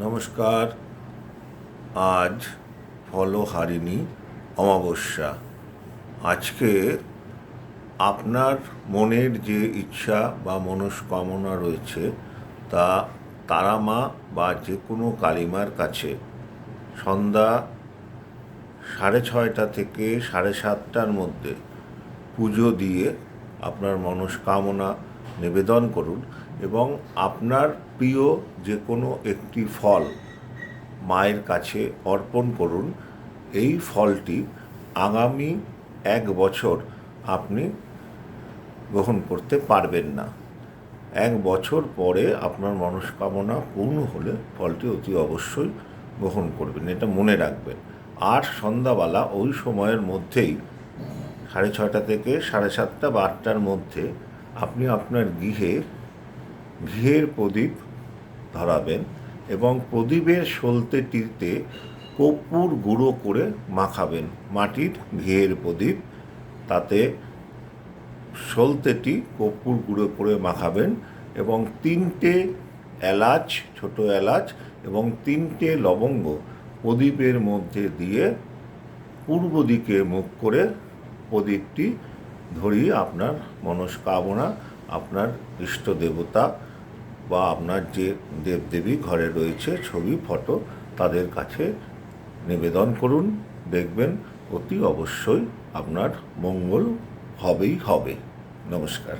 নমস্কার। আজ ফলহারিণী অমাবস্যা। আজকে আপনার মনের যে ইচ্ছা বা মনস্কামনা রয়েছে, তা তারামা বা যে কোনো কালিমার কাছে। সন্ধ্যা সাড়ে ছয়টা থেকে সাড়ে সাতটার মধ্যে পুজো দিয়ে আপনার মনস্কামনা নিবেদন করুন। এবং আপনার প্রিয় যে কোনো একটি ফল মায়ের কাছে অর্পণ করুন, এই ফলটি আগামী এক বছর আপনি গ্রহণ করতে পারবেন না। এক বছর পরে আপনার মনস্কামনা পূর্ণ হলে ফলটি অতি অবশ্যই গ্রহণ করবেন, এটা মনে রাখবেন। আর সন্ধ্যাবেলা ওই সময়ের মধ্যেই সাড়ে ছটা থেকে সাড়ে সাতটা বা আটটার মধ্যে আপনি আপনার গৃহে ঘিয়ের প্রদীপ ধরাবেন এবং প্রদীপের সলতেটিতে কর্পূর গুঁড়ো করে মাখাবেন। মাটির ঘিয়ের প্রদীপ, তাতে সলতেটি কর্পূর গুঁড়ো করে মাখাবেন এবং তিনটে এলাচ, ছোট এলাচ এবং তিনটে লবঙ্গ প্রদীপের মধ্যে দিয়ে পূর্ব দিকে মুখ করে প্রদীপটি ধরিয়ে আপনার মনস্কামনা, আপনার ইষ্ট দেবতা বা আপনার যে দেবদেবী ঘরে রয়েছে ছবি, ফটো, তাদের কাছে নিবেদন করুন, দেখবেন, অতি অবশ্যই আপনার মঙ্গল হবেই হবে। নমস্কার।